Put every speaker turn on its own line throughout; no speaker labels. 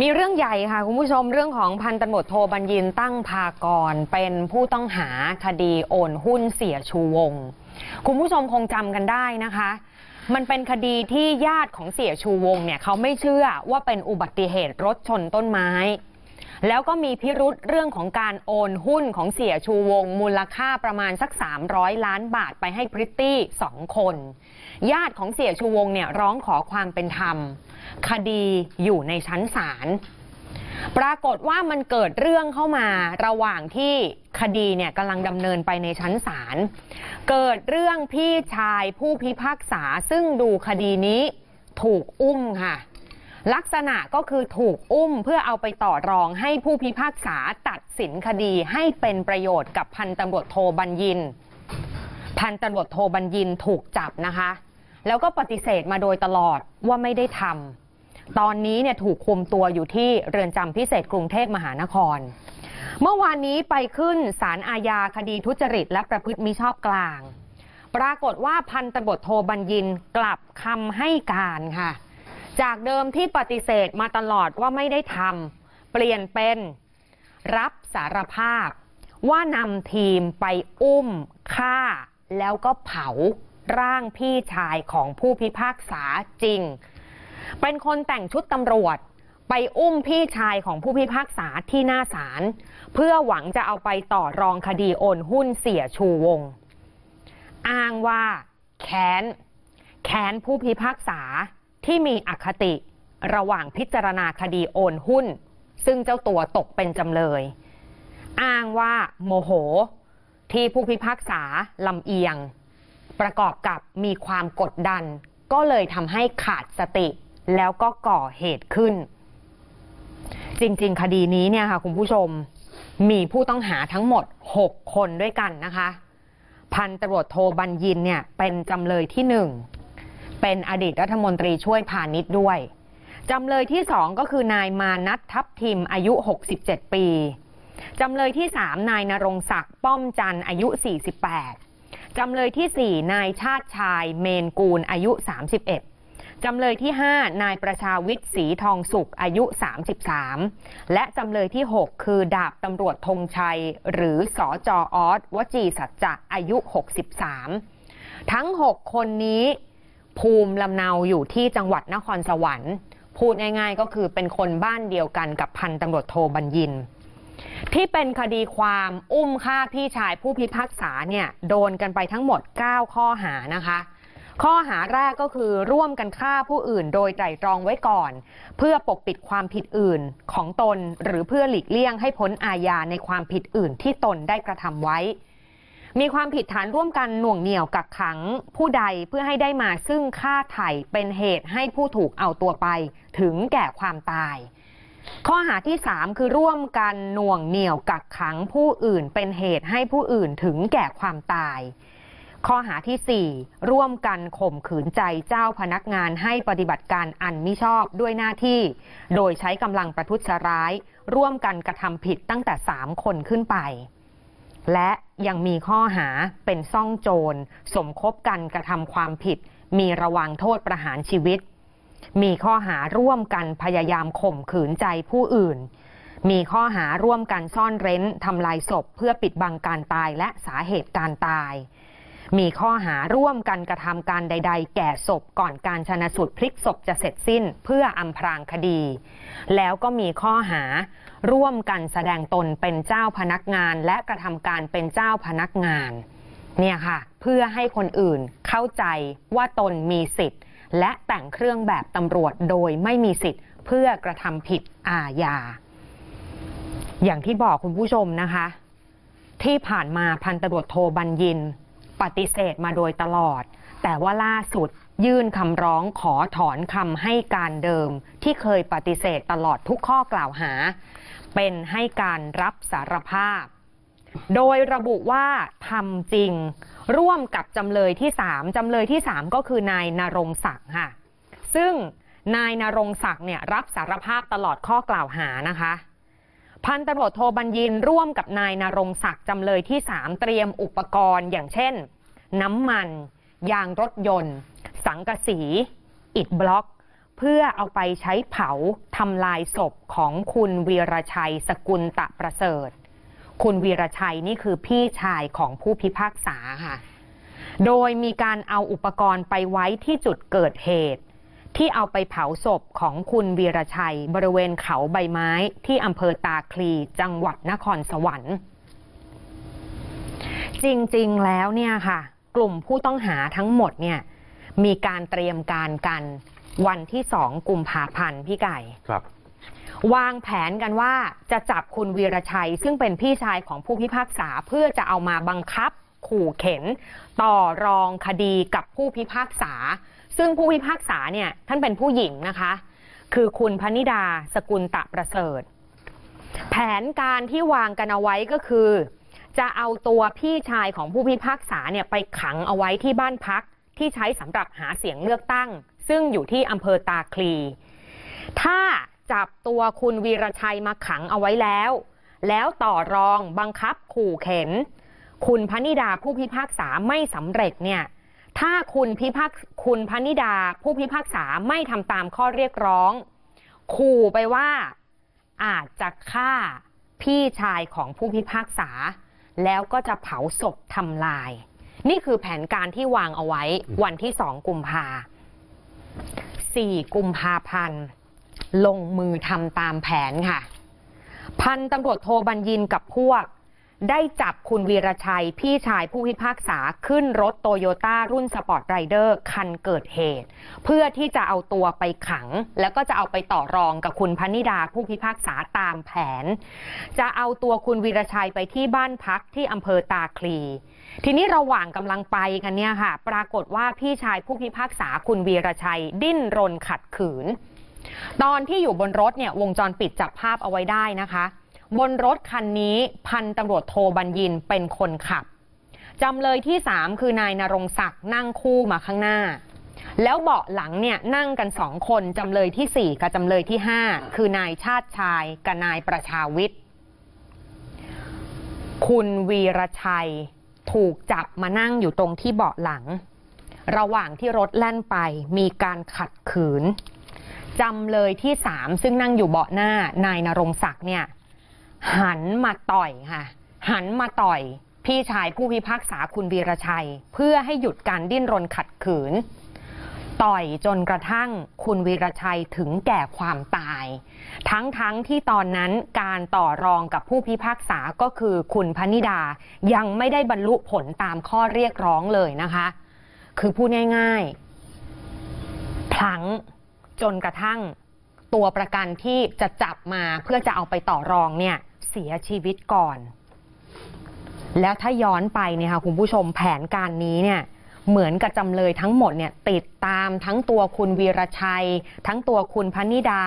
มีเรื่องใหญ่ค่ะคุณผู้ชมเรื่องของพันตำรวจโทบัญญินตั้งพากร เป็นผู้ต้องหาคดีโอนหุ้นเสียชูวง คุณผู้ชมคงจำกันได้นะคะ มันเป็นคดีที่ญาติของเสียชูวงเนี่ยเขาไม่เชื่อว่าเป็นอุบัติเหตุรถชนต้นไม้ แล้วก็มีพิรุษเรื่องของการโอนหุ้นของเสียชูวง มูลค่าประมาณสัก 300 ล้านบาทไปให้พริตตี้สองคน ญาติของเสียชูวงเนี่ยร้องขอความเป็นธรรม คดีอยู่ในชั้นศาลปรากฏว่ามันเกิดเรื่องเข้ามาระหว่างที่คดีเนี่ยกำลังดำเนินไปในชั้นศาล เกิดเรื่องพี่ชายผู้พิพากษาซึ่งดูคดีนี้ถูกอุ้มค่ะ ลักษณะก็คือถูกอุ้มเพื่อเอาไปต่อรองให้ผู้พิพากษาตัดสินคดีให้เป็นประโยชน์กับพันตำรวจโทบัญญิน พันตำรวจโทบัญญินถูกจับนะคะ แล้วก็ปฏิเสธมาโดยตลอดว่าไม่ได้ทำตอนนี้เนี่ยถูกคุมตัวอยู่ที่เรือนจำพิเศษกรุงเทพมหานคร เมื่อวานนี้ไปขึ้นศาลอาญาคดีทุจริต และประพฤติมิชอบกลาง ปรากฏว่าพันตำรวจโทบัญญินกลับคำให้การค่ะ จากเดิมที่ปฏิเสธมาตลอดว่าไม่ได้ทำเปลี่ยนเป็นรับสารภาพ ว่านำทีมไปอุ้มฆ่า แล้วก็เผาร่างพี่ชายของผู้พิพากษาจริง เป็นคนแต่งชุดตำรวจ ไปอุ้มพี่ชายของผู้พิพากษาที่หน้าศาลเพื่อหวังจะเอาไปต่อรองคดีโอนหุ้นเสียชูวง อ้างว่า แค้น แค้นผู้พิพากษา ที่มีอคติระหว่างพิจารณาคดีโอนหุ้น ซึ่งเจ้าตัวตกเป็นจำเลย อ้างว่าโมโห ที่ผู้พิพากษาลำเอียง ประกอบกับมีความกดดัน ก็เลยทำให้ขาดสติแล้วก็ก่อเหตุขึ้น จริงๆ คดีนี้เนี่ยค่ะคุณผู้ชมมีผู้ต้องหาทั้งหมด 6 คนด้วยกันนะคะ พันตำรวจโทบัญญินเนี่ยเป็นจำเลยที่หนึ่ง เป็นอดีตรัฐมนตรีช่วยพาณิชย์ด้วยจำเลยที่สองก็คือนายมานัททัพทิมอายุ 67 ปีจำเลยที่3นายนรงศักดิ์ป้อมจันทร์อายุ 48จำเลยที่4นายชาติชายเมนกูลอายุ 31จำเลยที่ 5 นายประชาวิทย์ศรีทองสุขอายุ 33 และจำเลยที่ 6 คือดาบตำรวจธงชัย หรือสอจออสวจีสัจจะอายุ 63 ทั้ง 6 คนนี้ ภูมิลำเนาอยู่ที่จังหวัดนครสวรรค์ พูดง่ายๆก็คือเป็นคนบ้านเดียวกันกับพันตำรวจโทบัญญิน ที่เป็นคดีความอุ้มฆ่าพี่ชายผู้พิพากษาเนี่ยโดนกันไปทั้งหมด 9 ข้อหานะคะข้อหาแรกก็คือร่วมกันฆ่าผู้อื่นโดยไตร่ตรองไว้ก่อน เพื่อปกปิดความผิดอื่นของตน หรือเพื่อหลีกเลี่ยงให้พ้นอาญาในความผิดอื่นที่ตนได้กระทำไว้ มีความผิดฐานร่วมกันหน่วงเหนี่ยวกักขังผู้ใดเพื่อให้ได้มาซึ่งค่าไถ่เป็นเหตุให้ผู้ถูกเอาตัวไป ถึงแก่ความตาย ข้อหาที่ 3 คือร่วมกันหน่วงเหนี่ยวกักขังผู้อื่นเป็นเหตุให้ผู้อื่นถึงแก่ความตาย ข้อหาทีสี่4 ร่วมกันข่มขืนใจเจ้าพนักงานให้ปฏิบัติการอันมิชอบด้วยหน้าที่ โดยใช้กำลังประทุษร้าย ร่วมกันกระทำผิดตั้งแต่ 3 คนขึ้นไป และยังมีข้อหาเป็นซ่องโจร สมคบกันกระทำความผิด มีระวังโทษประหารชีวิต มีข้อหาร่วมกันพยายามข่มขืนใจผู้อื่น มีข้อหาร่วมกันซ่อนเร้นทำลายศพ เพื่อปิดบังการตายและสาเหตุการตาย มีข้อหาร่วมกันกระทำการใด ๆ แก่ศพก่อนการชนะสูตรพลิกศพจะเสร็จสิ้นเพื่ออำพรางคดี แล้วก็มีข้อหา ร่วมกันแสดงตนเป็นเจ้าพนักงาน และกระทำการเป็นเจ้าพนักงาน เนี่ยค่ะ เพื่อให้คนอื่นเข้าใจว่าตนมีสิทธิ์ และแต่งเครื่องแบบตำรวจโดยไม่มีสิทธิ์ เพื่อกระทำผิดอาญาอย่างที่บอกคุณผู้ชมนะคะ ที่ผ่านมาพันตำรวจโทบัญญิน ปฏิเสธมาโดยตลอด แต่ว่าล่าสุดยื่นคำร้องขอถอนคำให้การเดิม ที่เคยปฏิเสธตลอดทุกข้อกล่าวหา เป็นให้การรับสารภาพ โดยระบุว่าทำจริง ร่วมกับจำเลยที่3จำเลยที่3ก็คือนายนรงศักดิ์ค่ะ ซึ่งนายนรงศักดิ์เนี่ยรับสารภาพตลอดข้อกล่าวหานะคะพันตำรวจโทบัญญินร่วมกับนายนรงศักดิ์จำเลยที่3เตรียมอุปกรณ์อย่างเช่น น้ำมัน ยางรถยนต์ สังกะสี อิฐบล็อก เพื่อเอาไปใช้เผาทำลายศพของคุณวีรชัยสกุลตะประเสริฐ คุณวีรชัยนี่คือพี่ชายของผู้พิพากษาค่ะ โดยมีการเอาอุปกรณ์ไปไว้ที่จุดเกิดเหตุ ที่เอาไปเผาศพของคุณวีรชัย บริเวณเขาใบไม้ที่อำเภอตาคลีจังหวัดนครสวรรค์ จริงๆแล้วเนี่ยค่ะ กลุ่มผู้ต้องหาทั้งหมดเนี่ยมีการเตรียมการกัน วันที่สองกุมภาพันธ์พี่ไก่
ครับ
วางแผนกันว่าจะจับคุณวีรชัย ซึ่งเป็นพี่ชายของผู้พิพากษาเพื่อจะเอามาบังคับ ขู่เข็น ต่อรองคดีกับผู้พิพากษา ซึ่งผู้พิพากษาเนี่ยท่านเป็นผู้หญิงนะคะ คือคุณพนิดาสกุลตะประเสริฐ แผนการที่วางกันเอาไว้ก็คือ จะเอาตัวพี่ชายของผู้พิพากษาเนี่ยไปขังเอาไว้ที่บ้านพักที่ใช้สำหรับหาเสียงเลือกตั้ง ซึ่งอยู่ที่อำเภอตาคลี ถ้าจับตัวคุณวีรชัยมาขังเอาไว้แล้ว แล้วต่อรองบังคับขู่เข็น คุณพนิดาผู้พิพากษาไม่สำเร็จเนี่ย ถ้าคุณพิพากคุณพนิดาผู้พิพากษาไม่ทำตามข้อเรียกร้อง ขู่ไปว่าอาจจะฆ่าพี่ชายของผู้พิพากษา แล้วก็จะเผาศพทำลาย นี่คือแผนการที่วางเอาไว้วันที่สองกุมภา สี่กุมภาพันธ์ ลงมือทำตามแผนค่ะ พันตำรวจโทบัญญินกับพวก ได้จับคุณวีรชัยพี่ชายผู้พิพากษาขึ้นรถโตโยต้ารุ่นสปอร์ตไรเดอร์คันเกิดเหตุ เพื่อที่จะเอาตัวไปขัง แล้วก็จะเอาไปต่อรองกับคุณพนิดาผู้พิพากษาตามแผน จะเอาตัวคุณวีรชัยไปที่บ้านพักที่อำเภอตาคลี ทีนี้ระหว่างกำลังไปกันเนี่ยค่ะ ปรากฏว่าพี่ชายผู้พิพากษาคุณวีรชัย ดิ้นรนขัดขืน ตอนที่อยู่บนรถเนี่ยวงจรปิดจับภาพเอาไว้ได้นะคะ บนรถคันนี้พันตำรวจโทบัญญินเป็นคนขับจำเลยที่ 3 คือนายนรงศักดิ์นั่งคู่มาข้างหน้า แล้วเบาะหลังเนี่ยนั่งกันสองคนจำเลยทีสี่4 กับจำเลยที่ 5 คือนายชาติชายกับนายประชาวิทย์คุณวีรชัย ถูกจับมานั่งอยู่ตรงที่เบาะหลัง ระหว่างที่รถแล่นไปมีการขัดขืนจำเลยที่สามซึ่งนั่งอยู่เบาะหน้านายนรงศักดิ์เนี่ย หันมาต่อยค่ะ หันมาต่อย พี่ชายผู้พิพากษาคุณวีรชัย เพื่อให้หยุดการดิ้นรนขัดขืน ต่อยจนกระทั่งคุณวีรชัยถึงแก่ความตาย ทั้งๆทที่ตอนนั้นการต่อรองกับผู้พิพากษาก็คือคุณพนิดายังไม่ได้บรรลุผลตามข้อเรียกร้องเลยนะคะ คือพูดง่ายๆพลั้งจนกระทั่งตัวประกันที่จะจับมาเพื่อจะเอาไปต่อรองเนี่ยเสียชีวิตก่อน แล้วถ้าย้อนไปเนี่ยค่ะคุณผู้ชมแผนการนี้เนี่ย เหมือนกับจำเลยทั้งหมดเนี่ยติดตามทั้งตัวคุณวีรชัย ทั้งตัวคุณพนิดา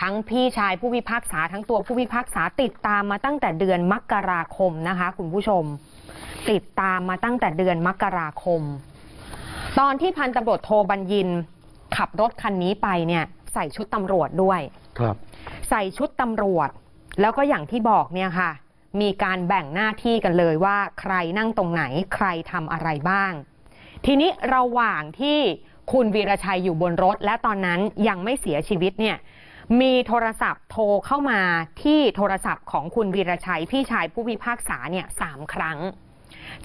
ทั้งพี่ชายผู้พิพากษาทั้งตัวผู้พิพากษาติดตามมาตั้งแต่เดือนมกราคมนะคะ คุณผู้ชม ติดตามมาตั้งแต่เดือนมกราคม ตอนที่พันตำรวจโทบัญญิน ขับรถคันนี้ไปเนี่ย ใส่ชุดตำรวจด้วย
ครับ
ใส่ชุดตำรวจ แล้วก็อย่างที่บอกเนี่ยค่ะ มีการแบ่งหน้าที่กันเลยว่า ใครนั่งตรงไหนใครทำอะไรบ้าง ทีนี้ระหว่างที่คุณวีรชัยอยู่บนรถ และตอนนั้นยังไม่เสียชีวิตเนี่ยมีโทรศัพท์โทรเข้ามาที่โทรศัพท์ของคุณวีรชัยพี่ชายผู้พิพากษาเนี่ยสามครั้ง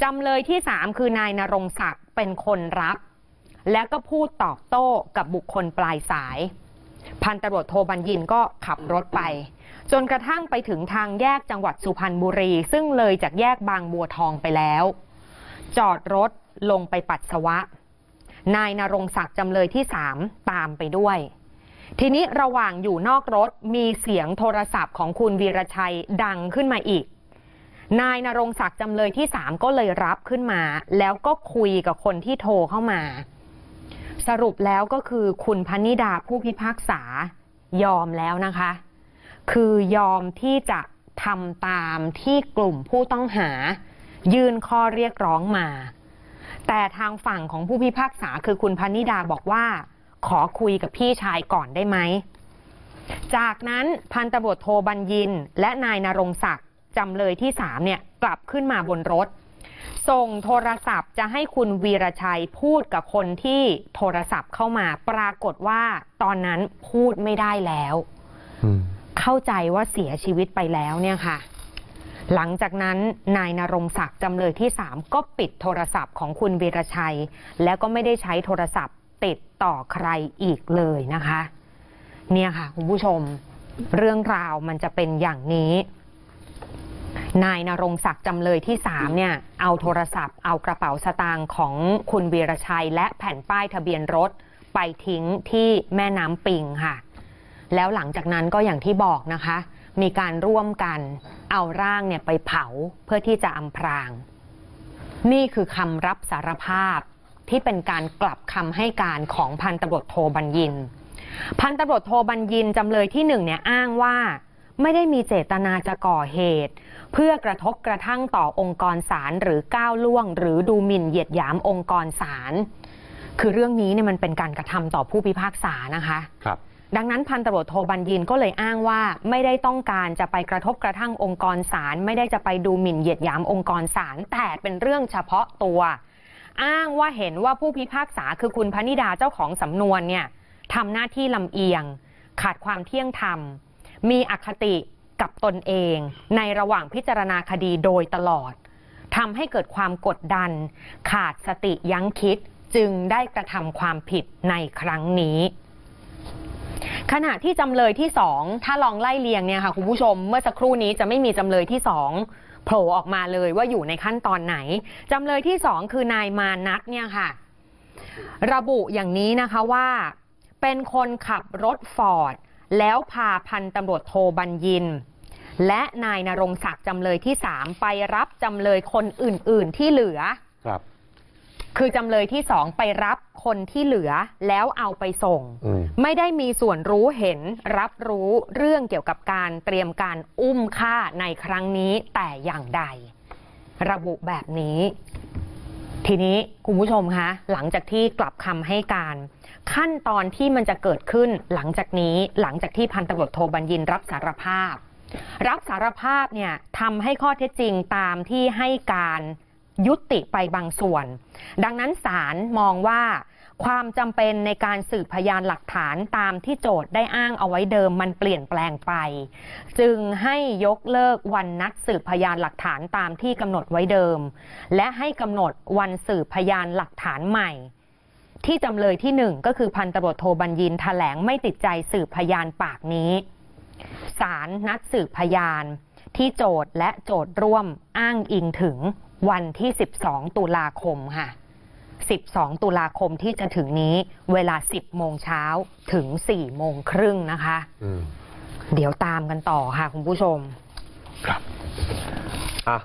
จำเลยที่สามคือนายนรงศักดิ์เป็นคนรับ แล้วก็พูดตอบโต้กับบุคคลปลายสาย พันตำรวจโทบัญญินก็ขับรถไป จนกระทั่งไปถึงทางแยกจังหวัดสุพรรณบุรี ซึ่งเลยจากแยกบางบัวทองไปแล้ว จอดรถลงไปปัสสาวะ นายนรงศักดิ์จำเลยที่สามตามไปด้วย ทีนี้ระหว่างอยู่นอกรถมีเสียงโทรศัพท์ของคุณวีรชัยดังขึ้นมาอีก นายนรงศักดิ์จำเลยที่สามก็เลยรับขึ้นมา แล้วก็คุยกับคนที่โทรเข้ามา สรุปแล้วก็คือคุณพนิดาผู้พิพากษายอมแล้วนะคะ คือยอมที่จะทำตามที่กลุ่มผู้ต้องหา ยื่นข้อเรียกร้องมา แต่ทางฝั่งของผู้พิพากษาคือคุณพนิดาบอกว่า ขอคุยกับพี่ชายก่อนได้ไหม จากนั้นพันตำรวจโทบัญญิน และนายนรงศักดิ์จำเลยที่สามเนี่ยกลับขึ้นมาบนรถ ส่งโทรศัพท์จะให้คุณวีรชัยพูดกับคนที่โทรศัพท์เข้ามาปรากฏว่าตอนนั้นพูดไม่ได้แล้ว
อืม
เข้าใจว่าเสียชีวิตไปแล้วเนี่ยค่ะ หลังจากนั้นนายนรงศักดิ์จำเลยที่ 3 ก็ปิดโทรศัพท์ของคุณวีรชัย แล้วก็ไม่ได้ใช้โทรศัพท์ติดต่อใครอีกเลยนะคะ เนี่ยค่ะคุณผู้ชมเรื่องราวมันจะเป็นอย่างนี้ นายนรงศักดิ์จำเลยที่ 3 เนี่ย เอาโทรศัพท์ เอากระเป๋าสตางค์ของคุณวีรชัย และแผ่นป้ายทะเบียนรถไปทิ้งที่แม่น้ำปิงค่ะ แล้วหลังจากนั้นก็อย่างที่บอกนะคะ มีการร่วมกัน เอาร่างเนี่ยไปเผาเพื่อที่จะอำพราง นี่คือคำรับสารภาพที่เป็นการกลับคำให้การของพันตำรวจโทบัญญิน พันตำรวจโทบัญญินจำเลยที่หนึ่งเนี่ยอ้างว่า ไม่ได้มีเจตนาจะก่อเหตุ เพื่อกระทบกระทั่งต่อองค์กรศาลหรือก้าวล่วง หรือดูหมิ่นเหยียดหยามองค์กรศาลคือเรื่องนี้เนี่ยมันเป็นการกระทำต่อผู้พิพากษานะคะ
ครับ
ดังนั้นพันตำรวจโทบัญญินก็เลยอ้างว่าไม่ได้ต้องการจะไปกระทบกระทั่งองค์กรศาลไม่ได้จะไปดูหมิ่นเหยียดหยามองค์กรศาลแต่เป็นเรื่องเฉพาะตัว อ้างว่าเห็นว่าผู้พิพากษาคือคุณพนิดาเจ้าของสำนวนเนี่ยทำหน้าที่ลำเอียง ขาดความเที่ยงธรรม มีอคติกับตนเอง ในระหว่างพิจารณาคดีโดยตลอดทำให้เกิดความกดดัน ขาดสติยั้งคิดจึงได้กระทำความผิดในครั้งนี้ ขณะที่จำเลยที่สองถ้าลองไล่เลียงเนี่ยค่ะคุณผู้ชมเมื่อสักครู่นี้จะไม่มีจำเลยที่สองโผล่ออกมาเลยว่าอยู่ในขั้นตอนไหนจำเลยที่สองคือนายมานัทเนี่ยค่ะ ระบุอย่างนี้นะคะว่า เป็นคนขับรถฟอร์ดแล้วพาพันตำรวจโทบัญญิน และนายนรงศักดิ์จำเลยที่สามไปรับจำเลยคนอื่น ๆ ที่เหลือ
ครับ
คือจำเลยที่สองไปรับคนที่เหลือแล้วเอาไปส่ง
อืม
ไม่ได้มีส่วนรู้เห็นรับรู้เรื่องเกี่ยวกับการเตรียมการอุ้มฆ่าในครั้งนี้แต่อย่างใด ระบุแบบนี้ ทีนี้คุณผู้ชมคะหลังจากที่กลับคำให้การ ขั้นตอนที่มันจะเกิดขึ้นหลังจากนี้หลังจากที่พันตำรวจโทบัญญินรับสารภาพ รับสารภาพเนี่ยทำให้ข้อเท็จจริงตามที่ให้การ ยุติไปบางส่วน ดังนั้นศาลมองว่า ความจำเป็นในการสืบพยานหลักฐานตามที่โจทย์ได้อ้างเอาไว้เดิมมันเปลี่ยนแปลงไป จึงให้ยกเลิกวันนัดสืบพยานหลักฐานตามที่กำหนดไว้เดิม และให้กำหนดวันสืบพยานหลักฐานใหม่ ที่จำเลยที่หนึ่งก็คือพันตำรวจโทบัญญินแถลงไม่ติดใจสืบพยานปากนี้ศาลนัดสืบพยานที่โจทย์และโจทย์ร่วมอ้างอิงถึง วันที่ 12 ตุลาคมค่ะ 12 ตุลาคมที่จะถึงนี้ เวลา 10 โมงเช้าถึง 4 โมงครึ่งนะคะ
อืม
เดี๋ยวตามกันต่อค่ะคุณผู้ชม
ครับอะ